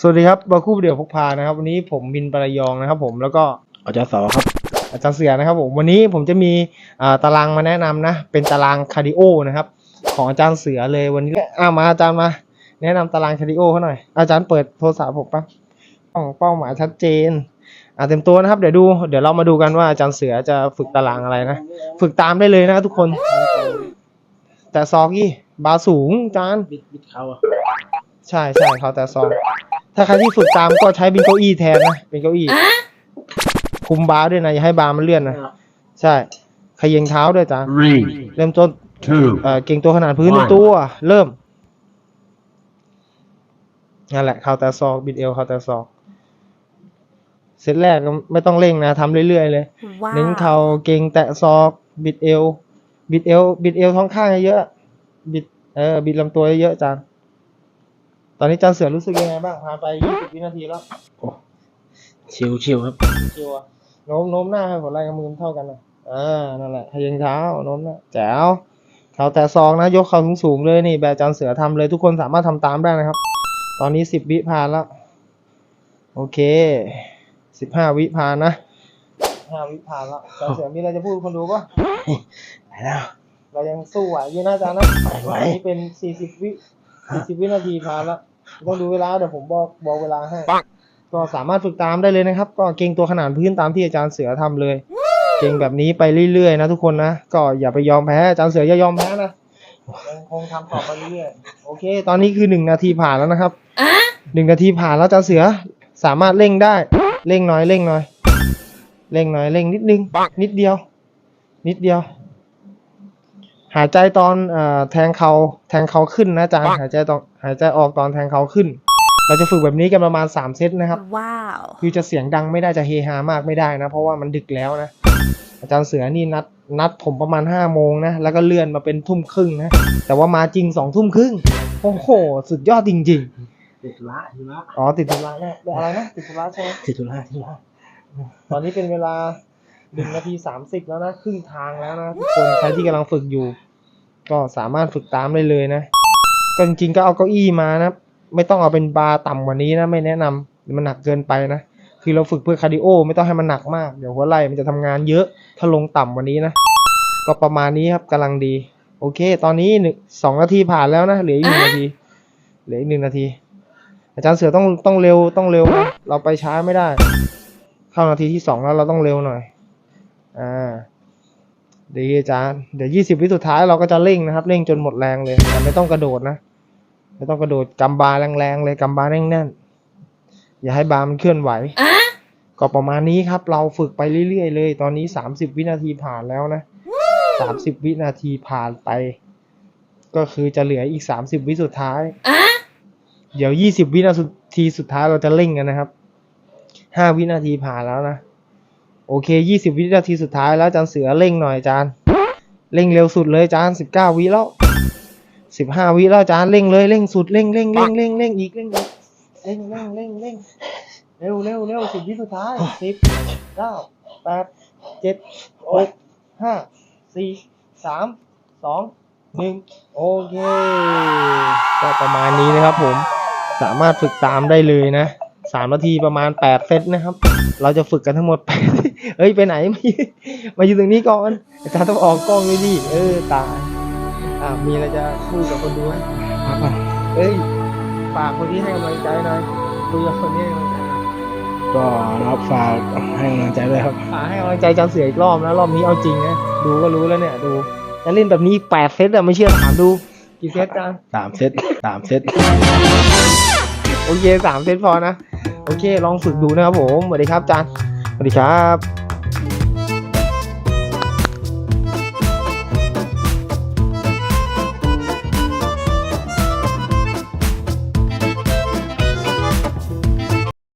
สวัสดีครับบาคู่เดี่ยวพกพานะครับ วันนี้ผมบินประยองนะครับ ผมแล้วก็อาจารย์สอครับ อาจารย์เสือนะครับ ผมวันนี้ผมจะมีอ่าตารางมาแนะนำนะเป็นตารางคาร์ดิโอนะครับ ของอาจารย์เสือเลยวันนี้อ่ามาอาจารย์มา แนะนำตารางคาร์ดิโอเขาหน่อยอาจารย์เปิดโทรศัพท์ผมปะเป้าเป้าหมายชัดเจนอ่าเต็มตัวนะครับเดี๋ยวดูเดี๋ยวเรามาดูกันว่าอาจารย์เสือจะฝึกตารางอะไรนะฝึกตามได้เลยนะครับทุกคน แต่ซอกยี่บาสูงอาจารย์บิดบิดเขาอะใช่ใช่เขาแต่ซอง ถ้าใครที่ฝึกตามก็ใช้เป็นเก้าอี้แทนนะ เป็นเก้าอี้คุมบาร์ด้วยนะ อย่าให้บาร์มันเลื่อนนะ ใช่ขยิงเท้าด้วยจ้า Three, เริ่มต้น two, เอ่อเก่งตัวขนาดพื้นหนึ่งตัว เริ่มนั่นแหละเขาแต่ซอกบิดเอวเขาแต่ซอกเซตแรกก็ไม่ต้องเร่งนะทำเรื่อยๆเลยว้าวเน้นเข่าเก่งแตะซอก บิดเอว บิดเอว บิดเอวท้องข้างเยอะๆบิดเออบิดลำตัวเยอะๆจาน ตอนนี้จานเสือรู้สึกยังไงบ้างผ่านไปยี่สิบวินาทีแล้วชิวชิวครับชิวอะโน้มโน้มหน้าให้หัวไหล่กับมือเท่ากันนะอ่านั่นแหละขยิงเท้าโน้มหน้าแจ๋วเข่าแตะซองนะยกเข่าสูงๆเลยนี่แบบจานเสือทำเลยทุกคนสามารถทำตามได้นะครับ ตอนนี้สิบวิผ่านแล้วโอเคสิบห้าวิผ่านนะห้าวิผ่านแล้วจานเสือมีอะไรจะพูดกับคนดูปะไปแล้วเรายังสู้ไหวอยู่นะอาจารย์นะไหวอันนี้เป็นสี่สิบวิ สี่สิบวินาทีผ่านแล้วต้องดูเวลาเดี๋ยวผมบอกบอกเวลาให้ก็สามารถฝึกตามได้เลยนะครับ ก็เก่งตัวขนาดพื้นตามที่อาจารย์เสือทำเลย เก่งแบบนี้ไปเรื่อยๆนะทุกคนนะก็อย่าไปยอมแพ้อาจารย์เสืออย่ายอมแพ้นะยังคงทำต่อไปเรื่อยๆโอเค ตอนนี้คือหนึ่งนาทีผ่านแล้วนะครับหนึ่งนาทีผ่านแล้วอาจารย์เสือสามารถเร่งได้เร่งหน่อยเร่งหน่อยเร่งหน่อยเร่งนิดนึงนิดเดียว นิดเดียว หายใจตอนเอ่อแทงเขาแทงเขาขึ้นนะอาจารย์หายใจตอนหายใจออกตอนแทงเขาขึ้น เราจะฝึกแบบนี้กันประมาณสามเซตนะครับ ว้าว คือจะเสียงดังไม่ได้จะเฮฮามากไม่ได้นะ เพราะว่ามันดึกแล้วนะ อาจารย์เสือนี่นัดนัดผมประมาณห้าโมงนะ แล้วก็เลื่อนมาเป็นทุ่มครึ่งนะ แต่ว่ามาจริงสองทุ่มครึ่ง โอ้โห สุดยอดจริงติดธุระธุระๆอ๋อติดธุระแน่อะไรนะติดธุระใช่ไหมติดธุระธุระตอนนี้เป็นเวลา หนึ่งนาทีสามสิบแล้วนะ ครึ่งทางแล้วนะทุกคนใครที่กำลังฝึกอยู่ ก็สามารถฝึกตามได้เลยนะก็จริงๆก็เอาเก้าอี้มานะ ไม่ต้องเอาเป็นบาร์ต่ำกว่านี้นะ ไม่แนะนำมันหนักเกินไปนะ คือเราฝึกเพื่อคาร์ดิโอ ไม่ต้องให้มันหนักมาก เดี๋ยวหัวไหล่มันจะทำงานเยอะ ถ้าลงต่ำกว่านี้นะ ก็ประมาณนี้ครับกำลังดี โอเค ตอนนี้หนึ่งสองนาทีผ่านแล้วนะ เหลืออีกหนึ่งนาที เหลืออีกหนึ่งนาที อาจารย์เสือต้องต้องเร็วต้องเร็วนะเราไปช้าไม่ได้ เข้านาทีที่สองแล้วเราต้องเร็วหน่อย อ่าดีอาจารย์เดี๋ยวยี่สิบวิสุดท้ายเราก็จะเร่งนะครับ เร่งจนหมดแรงเลยแต่ไม่ต้องกระโดดนะไม่ต้องกระโดดกำบาแรงๆเลยกำบาแน่นๆอย่าให้บามันเคลื่อนไหวก็ประมาณนี้ครับ เราฝึกไปเรื่อยๆเลย ตอนนี้สามสิบวินาทีผ่านแล้วนะสามสิบวินาทีผ่านไป ก็คือจะเหลืออีกสามสิบวิสุดท้ายเดี๋ยวยี่สิบวินาทีสุดท้ายเราจะเร่งกันนะครับห้าวินาทีผ่านแล้วนะ โอเคยี่สิบวินาทีสุดท้ายแล้วอาจารย์เสือเร่งหน่อยอาจารย์เร่งเร็วสุดเลยอาจารย์สิบเก้าวิแล้วสิบห้าวิแล้วอาจารย์เร่งเลยเร่งสุดเร่งเร่งเร่งเร่งเร่งอีกเร่งเร่งเร่งเร่งเร่งเร็วเร็วเร็วสิบวิสุดท้ายสิบเก้าแปดเจ็ดหกห้าสี่สามสองหนึ่งโอเค ก็ประมาณนี้นะครับผมสามารถฝึกตามได้เลยนะ สามนาทีประมาณแปดเซตนะครับ เราจะฝึกกันทั้งหมดแปดเฮ้ย ไปไหนมายืนมาอยู่ตรงนี้ก่อน อาจารย์ต้องออกกล้องด้วยดิ เออ ตาย อ่ามีอะไรจะพูดกับคนดูไหมเอ้ยฝากคนที่ให้กำลังใจหน่อยคุยกับคนที่ให้กำลังใจหน่อยก็รับฝากให้กำลังใจด้วยครับฝากให้กำลังใจอาจารย์เสืออีกรอบนะรอบนี้เอาจริงนะดูก็รู้แล้วเนี่ยดูจะเล่นแบบนี้แปดเซตอะไม่เชื่อถามดู กี่เซตอาจารย์สามเซตสามเซตโอเคสามเซตพอนะ โอเค ลองฝึกดูนะครับผมสวัสดีครับอาจารย์สวัสดีครับ